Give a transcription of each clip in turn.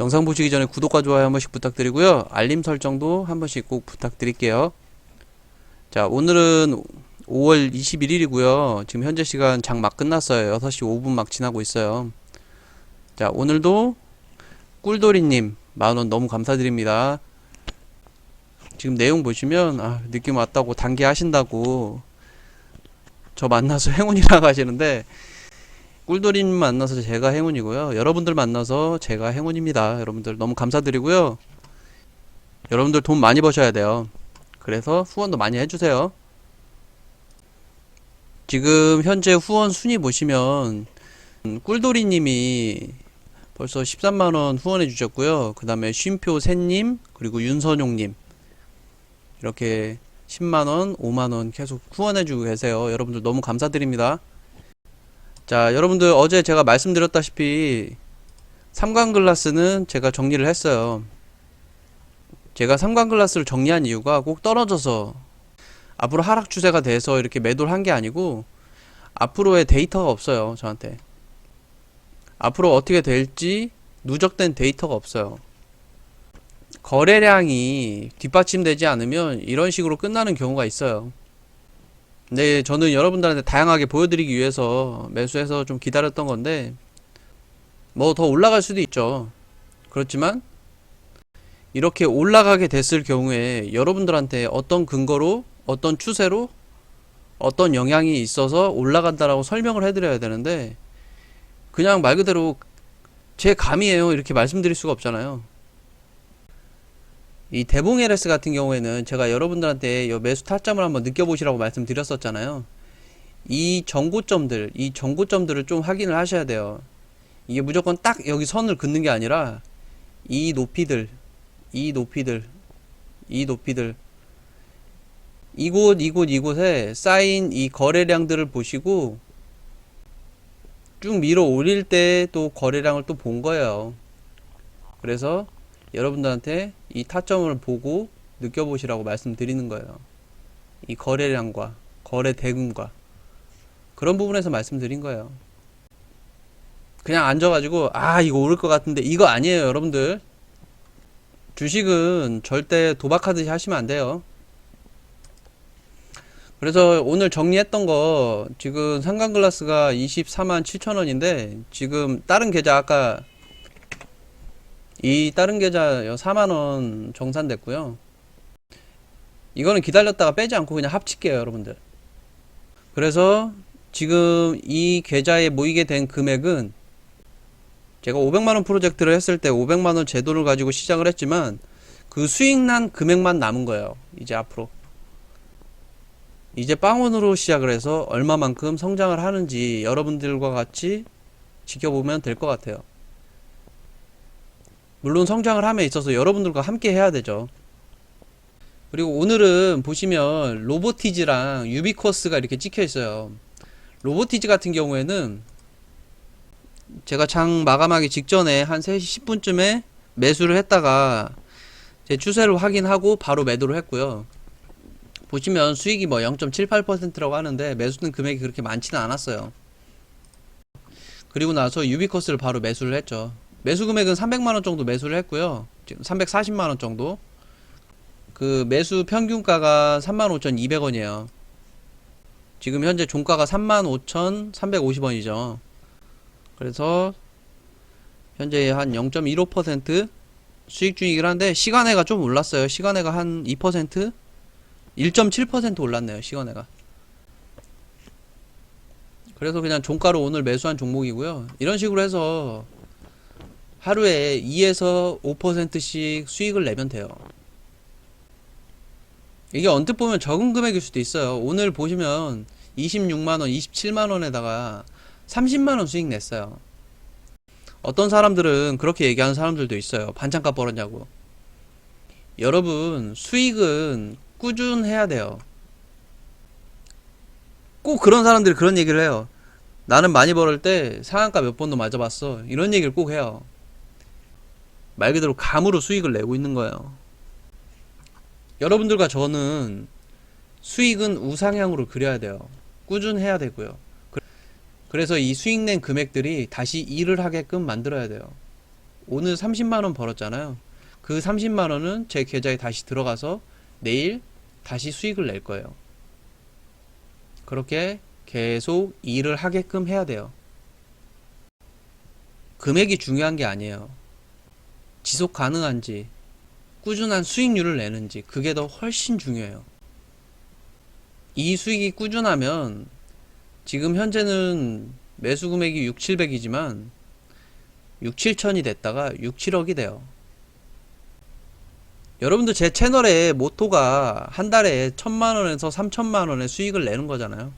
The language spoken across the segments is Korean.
영상 보시기 전에 구독과 좋아요 한 번씩 부탁드리고요. 알림 설정도 한 번씩 꼭 부탁드릴게요. 자, 오늘은 5월 21일이고요. 지금 현재 시간 장 막 끝났어요. 6시 5분 막 지나고 있어요. 자, 오늘도 꿀돌이님 만원 너무 감사드립니다. 지금 내용 보시면 아, 느낌 왔다고 단계 하신다고 저 만나서 행운이라고 하시는데 꿀돌이님 만나서 제가 행운이고요. 여러분들 만나서 제가 행운입니다. 여러분들 너무 감사드리고요. 여러분들 돈 많이 버셔야 돼요. 그래서 후원도 많이 해주세요. 지금 현재 후원 순위 보시면 음, 꿀돌이님이 벌써 13만원 후원해 주셨고요. 그 다음에 쉼표 새님 그리고 윤선용님 이렇게 10만원, 5만원 계속 후원해 주고 계세요. 여러분들 너무 감사드립니다. 자, 여러분들 어제 제가 말씀드렸다시피 삼광글라스는 제가 정리를 했어요. 제가 삼광글라스를 정리한 이유가 꼭 떨어져서 앞으로 하락 추세가 돼서 이렇게 매도를 한 게 아니고 앞으로의 데이터가 없어요, 저한테. 앞으로 어떻게 될지 누적된 데이터가 없어요. 거래량이 뒷받침되지 않으면 이런 식으로 끝나는 경우가 있어요. 네, 저는 여러분들한테 다양하게 보여드리기 위해서 매수해서 좀 기다렸던 건데, 뭐 더 올라갈 수도 있죠. 그렇지만, 이렇게 올라가게 됐을 경우에 여러분들한테 어떤 근거로, 어떤 추세로, 어떤 영향이 있어서 올라간다라고 설명을 해드려야 되는데, 그냥 말 그대로 제 감이에요. 이렇게 말씀드릴 수가 없잖아요. 이 대봉 LS 같은 경우에는 제가 여러분들한테 이 매수 타점을 한번 느껴보시라고 말씀드렸었잖아요. 이 정고점들, 이 정고점들을 좀 확인을 하셔야 돼요. 이게 무조건 딱 여기 선을 긋는 게 아니라 이 높이들, 이 높이들, 이 높이들, 이곳, 이곳, 이곳에 쌓인 이 거래량들을 보시고 쭉 밀어 올릴 때 또 거래량을 또 본 거예요. 그래서 여러분들한테 이 타점을 보고 느껴보시라고 말씀드리는 거예요. 이 거래량과 거래 대금과 그런 부분에서 말씀드린 거예요. 그냥 앉아가지고 아 이거 오를 것 같은데 이거 아니에요 여러분들 주식은 절대 도박하듯이 하시면 안 돼요. 그래서 오늘 정리했던 거 지금 삼강글라스가 24만 7천원인데 지금 다른 계좌 아까 이 다른 계좌 4만원 정산됐고요. 이거는 기다렸다가 빼지 않고 그냥 합칠게요 여러분들. 그래서 지금 이 계좌에 모이게 된 금액은 제가 500만원 프로젝트를 했을 때 500만원 제도를 가지고 시작을 했지만 그 수익 난 금액만 남은 거예요 이제 앞으로. 이제 빵원으로 시작을 해서 얼마만큼 성장을 하는지 여러분들과 같이 지켜보면 될 것 같아요 물론 성장을 함에 있어서 여러분들과 함께 해야 되죠. 그리고 오늘은 보시면 로보티즈랑 유비쿼스가 이렇게 찍혀 있어요. 로보티즈 같은 경우에는 제가 장 마감하기 직전에 한 3시 10분쯤에 매수를 했다가 제 추세를 확인하고 바로 매도를 했고요. 보시면 수익이 뭐 0.78%라고 하는데 매수는 금액이 그렇게 많지는 않았어요. 그리고 나서 유비쿼스를 바로 매수를 했죠. 매수 금액은 300만 원 정도 매수를 했고요. 지금 340만 원 정도. 그 매수 평균가가 35,200원이에요. 지금 현재 종가가 35,350원이죠. 그래서 현재 한 0.15% 수익 중이긴 한데 시간에가 좀 올랐어요. 시간에가 한 2%? 1.7% 올랐네요. 시간에가. 그래서 그냥 종가로 오늘 매수한 종목이고요. 이런 식으로 해서 하루에 2에서 5%씩 수익을 내면 돼요. 이게 언뜻 보면 적은 금액일 수도 있어요. 오늘 보시면 26만원, 27만원에다가 30만원 수익 냈어요. 어떤 사람들은 그렇게 얘기하는 사람들도 있어요. 반찬값 벌었냐고. 여러분, 수익은 꾸준해야 돼요. 꼭 그런 사람들이 그런 얘기를 해요. 나는 많이 벌을 때 상한가 몇 번도 맞아봤어. 이런 얘기를 꼭 해요. 말 그대로 감으로 수익을 내고 있는 거예요. 여러분들과 저는 수익은 우상향으로 그려야 돼요. 꾸준해야 되고요. 그래서 이 수익 낸 금액들이 다시 일을 하게끔 만들어야 돼요. 오늘 30만원 벌었잖아요. 그 30만원은 제 계좌에 다시 들어가서 내일 다시 수익을 낼 거예요. 그렇게 계속 일을 하게끔 해야 돼요. 금액이 중요한 게 아니에요. 지속 가능한지, 꾸준한 수익률을 내는지, 그게 더 훨씬 중요해요. 이 수익이 꾸준하면, 지금 현재는 매수 금액이 6, 700이지만, 6, 7천이 됐다가 6, 7억이 돼요. 여러분들 제 채널의 모토가 한 달에 천만 원에서 삼천만 원의 수익을 내는 거잖아요.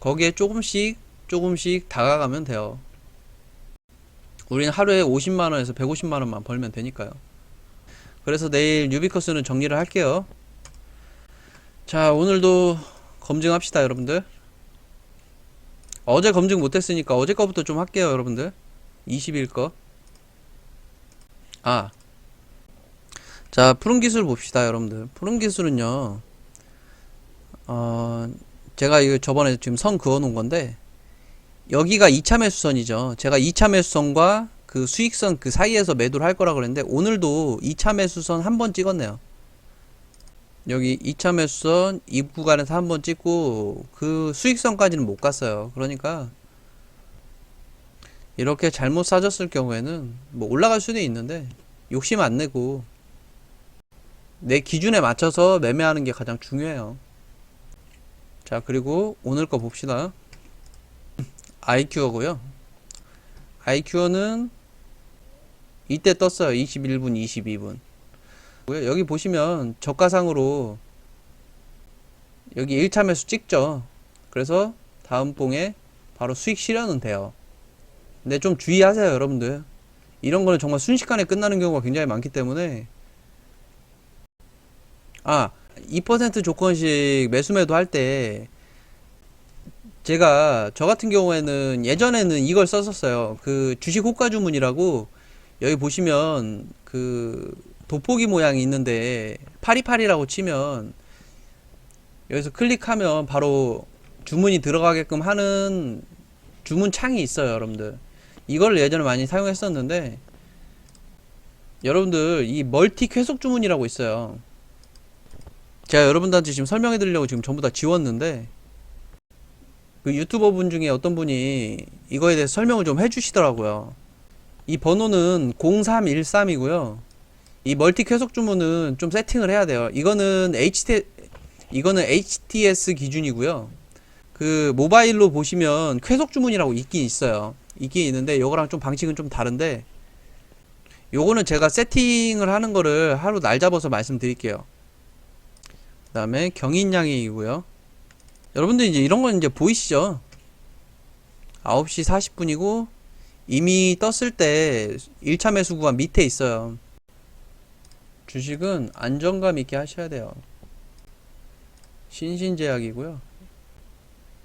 거기에 조금씩 조금씩 다가가면 돼요. 우리는 하루에 50만 원에서 150만 원만 벌면 되니까요. 그래서 내일 유비커스는 정리를 할게요. 자, 오늘도 검증합시다, 여러분들. 어제 검증 못했으니까 어제 거부터 좀 할게요, 여러분들. 20일 거. 아. 자, 푸른 기술 봅시다, 여러분들. 푸른 기술은요, 어, 제가 이거 저번에 지금 선 그어 놓은 건데, 여기가 2차 매수선이죠. 제가 2차 매수선과 그 수익선 그 사이에서 매도를 할 거라 그랬는데, 오늘도 2차 매수선 한 번 찍었네요. 여기 2차 매수선 이 구간에서 한 번 찍고, 그 수익선까지는 못 갔어요. 그러니까, 이렇게 잘못 사줬을 경우에는, 뭐 올라갈 수도 있는데, 욕심 안 내고, 내 기준에 맞춰서 매매하는 게 가장 중요해요. 자, 그리고 오늘 거 봅시다. IQ어고요. IQ어는 이때 떴어요. 21분, 22분. 여기 보시면 저가상으로 여기 1차 매수 찍죠. 그래서 다음 봉에 바로 수익 실현은 돼요. 근데 좀 주의하세요, 여러분들. 이런 거는 정말 순식간에 끝나는 경우가 굉장히 많기 때문에 아, 2% 조건식 매수매도 할 때 제가 저 같은 경우에는 예전에는 이걸 썼었어요. 그 주식 호가 주문이라고 여기 보시면 그 돋보기 모양이 있는데 파리파리라고 치면 여기서 클릭하면 바로 주문이 들어가게끔 하는 주문 창이 있어요, 여러분들. 이걸 예전에 많이 사용했었는데 여러분들 이 멀티 쾌속 주문이라고 있어요. 제가 여러분들한테 지금 설명해 드리려고 지금 전부 다 지웠는데 그 유튜버 분 중에 어떤 분이 이거에 대해서 설명을 좀 해주시더라고요. 이 번호는 0313이고요. 이 멀티 쾌속 주문은 좀 세팅을 해야 돼요. 이거는 HT 이거는 HTS 기준이고요. 그 모바일로 보시면 쾌속 주문이라고 있긴 있어요. 있긴 있는데 이거랑 좀 방식은 좀 다른데 요거는 제가 세팅을 하는 거를 하루 날 잡아서 말씀드릴게요. 그 다음에 경인양이고요. 여러분들 이제 이런 건 이제 보이시죠? 9시 40분이고 이미 떴을 때 1차 매수 구간 밑에 있어요. 주식은 안정감 있게 하셔야 돼요. 신신제약이고요.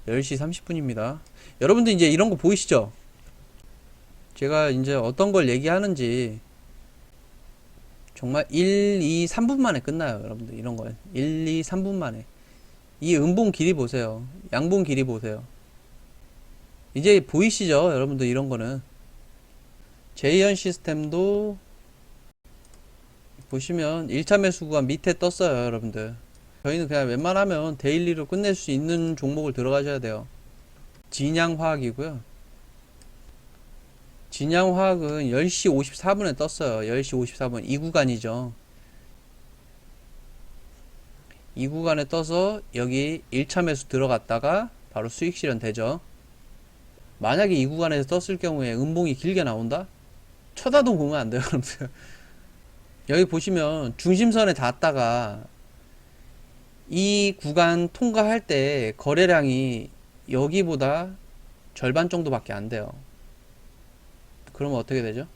10시 30분입니다. 여러분들 이제 이런 거 보이시죠? 제가 이제 어떤 걸 얘기하는지 정말 1, 2, 3분 만에 끝나요, 여러분들. 이런 거. 1, 2, 3분 만에. 이 음봉 길이 보세요. 양봉 길이 보세요. 이제 보이시죠? 여러분들 이런 거는. 제이언 시스템도 보시면 1차 매수 구간 밑에 떴어요, 여러분들. 저희는 그냥 웬만하면 데일리로 끝낼 수 있는 종목을 들어가셔야 돼요. 진양화학이고요. 진양화학은 10시 54분에 떴어요. 10시 54분. 이 구간이죠. 이 구간에 떠서 여기 1차 매수 들어갔다가 바로 수익 실현 되죠. 만약에 이 구간에서 떴을 경우에 음봉이 길게 나온다? 쳐다도 보면 안 돼요, 여러분들. 여기 보시면 중심선에 닿았다가 이 구간 통과할 때 거래량이 여기보다 절반 정도밖에 안 돼요. 그러면 어떻게 되죠?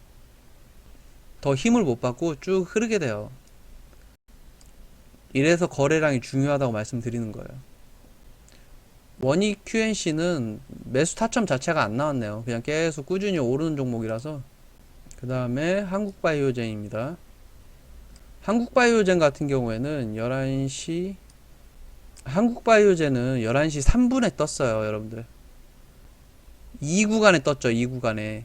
더 힘을 못 받고 쭉 흐르게 돼요. 이래서 거래량이 중요하다고 말씀드리는 거예요. 원익 QNC는 매수 타점 자체가 안 나왔네요. 그냥 계속 꾸준히 오르는 종목이라서. 그 다음에 한국바이오젠입니다. 한국바이오젠 같은 경우에는 11시, 한국바이오젠은 11시 3분에 떴어요, 여러분들. 이 구간에 떴죠, 이 구간에.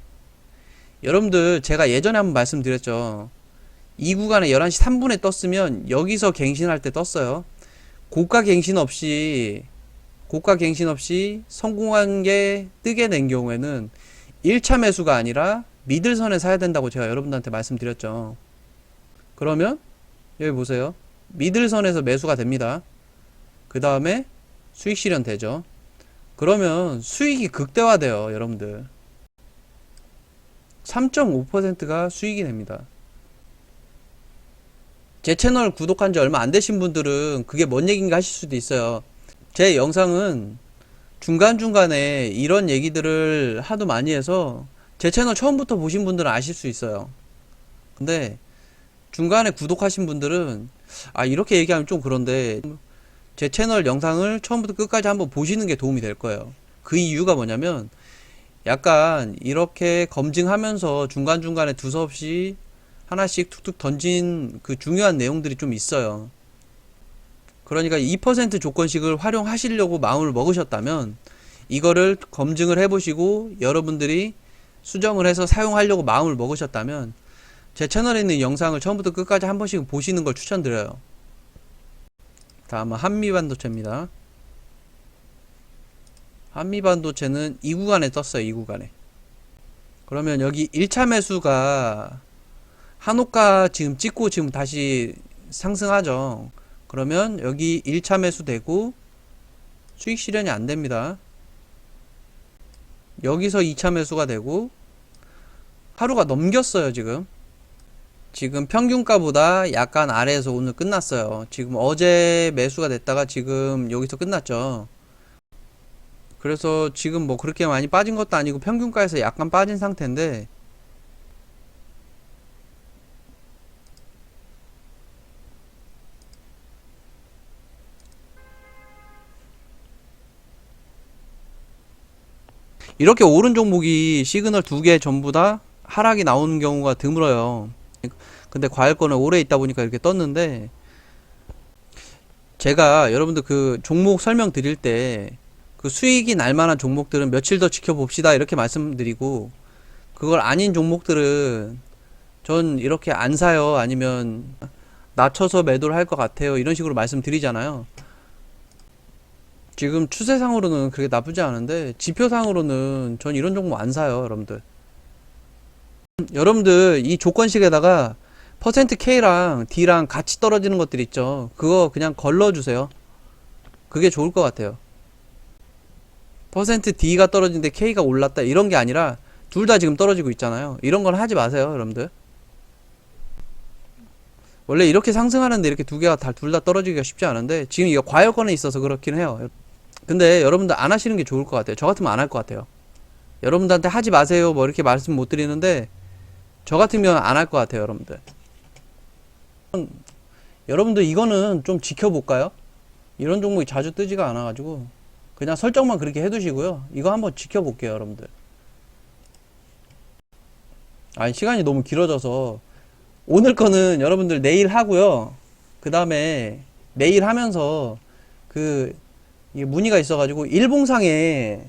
여러분들 제가 예전에 한번 말씀드렸죠. 이 구간에 11시 3분에 떴으면 여기서 갱신할 때 떴어요. 고가 갱신 없이 고가 갱신 없이 성공한 게 뜨게 된 경우에는 1차 매수가 아니라 미들선에 사야 된다고 제가 여러분들한테 말씀드렸죠. 그러면 여기 보세요. 미들선에서 매수가 됩니다. 그 다음에 수익 실현 되죠. 그러면 수익이 극대화돼요, 여러분들. 3.5%가 수익이 됩니다. 제 채널 구독한 지 얼마 안 되신 분들은 그게 뭔 얘기인가 하실 수도 있어요. 제 영상은 중간중간에 이런 얘기들을 하도 많이 해서 제 채널 처음부터 보신 분들은 아실 수 있어요. 근데 중간에 구독하신 분들은 아 이렇게 얘기하면 좀 그런데 제 채널 영상을 처음부터 끝까지 한번 보시는 게 도움이 될 거예요. 그 이유가 뭐냐면 약간 이렇게 검증하면서 중간중간에 두서없이 하나씩 툭툭 던진 그 중요한 내용들이 좀 있어요. 그러니까 2% 조건식을 활용하시려고 마음을 먹으셨다면 이거를 검증을 해보시고 여러분들이 수정을 해서 사용하려고 마음을 먹으셨다면 제 채널에 있는 영상을 처음부터 끝까지 한 번씩 보시는 걸 추천드려요. 다음은 한미반도체입니다. 한미반도체는 이 구간에 떴어요. 이 구간에. 그러면 여기 1차 매수가 한옥가 지금 찍고 지금 다시 상승하죠. 그러면 여기 1차 매수 되고 수익 실현이 안 됩니다. 여기서 2차 매수가 되고 하루가 넘겼어요, 지금. 지금 평균가보다 약간 아래에서 오늘 끝났어요. 지금 어제 매수가 됐다가 지금 여기서 끝났죠. 그래서 지금 뭐 그렇게 많이 빠진 것도 아니고 평균가에서 약간 빠진 상태인데 이렇게 오른 종목이 시그널 두 개 전부 다 하락이 나오는 경우가 드물어요. 근데 과열권은 오래 있다 보니까 이렇게 떴는데 제가 여러분들 그 종목 설명 드릴 때 그 수익이 날 만한 종목들은 며칠 더 지켜봅시다 이렇게 말씀드리고 그걸 아닌 종목들은 전 이렇게 안 사요. 아니면 낮춰서 매도를 할 것 같아요. 이런 식으로 말씀드리잖아요 지금 추세상으로는 그렇게 나쁘지 않은데 지표상으로는 전 이런 종목 안 사요 여러분들. 여러분들 이 조건식에다가 퍼센트 K랑 D랑 같이 떨어지는 것들 있죠? 그거 그냥 걸러주세요. 그게 좋을 것 같아요. 퍼센트 D가 떨어지는데 K가 올랐다 이런 게 아니라 둘 다 지금 떨어지고 있잖아요. 이런 건 하지 마세요 여러분들. 원래 이렇게 상승하는데 이렇게 두 개가 다 둘 다 떨어지기가 쉽지 않은데 지금 이거 과열권에 있어서 그렇긴 해요 근데 여러분들 안 하시는 게 좋을 것 같아요. 저 같으면 안 할 것 같아요. 여러분들한테 하지 마세요. 뭐 이렇게 말씀 못 드리는데 저 같으면 안 할 것 같아요 여러분들. 여러분들 이거는 좀 지켜볼까요? 이런 종목이 자주 뜨지가 않아 가지고 그냥 설정만 그렇게 해두시고요. 이거 한번 지켜볼게요 여러분들. 아니 시간이 너무 길어져서 오늘 거는 여러분들 내일 하고요. 그 다음에 내일 하면서 그 이게 문의가 있어가지고 일봉상에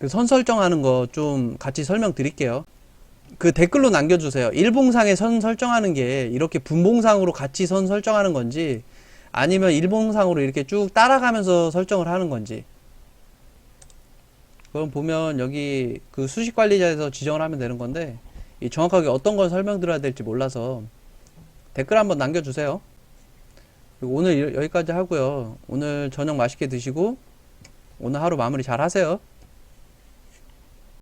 그 선 설정하는 거 좀 같이 설명드릴게요 그 댓글로 남겨주세요. 일봉상에 선 설정하는 게 이렇게 분봉상으로 같이 선 설정하는 건지 아니면 일봉상으로 이렇게 쭉 따라가면서 설정을 하는 건지 그럼 보면 여기 그 수식 관리자에서 지정을 하면 되는 건데 이 정확하게 어떤 걸 설명드려야 될지 몰라서 댓글 한번 남겨주세요. 오늘 여- 여기까지 하고요. 오늘 저녁 맛있게 드시고 오늘 하루 마무리 잘 하세요.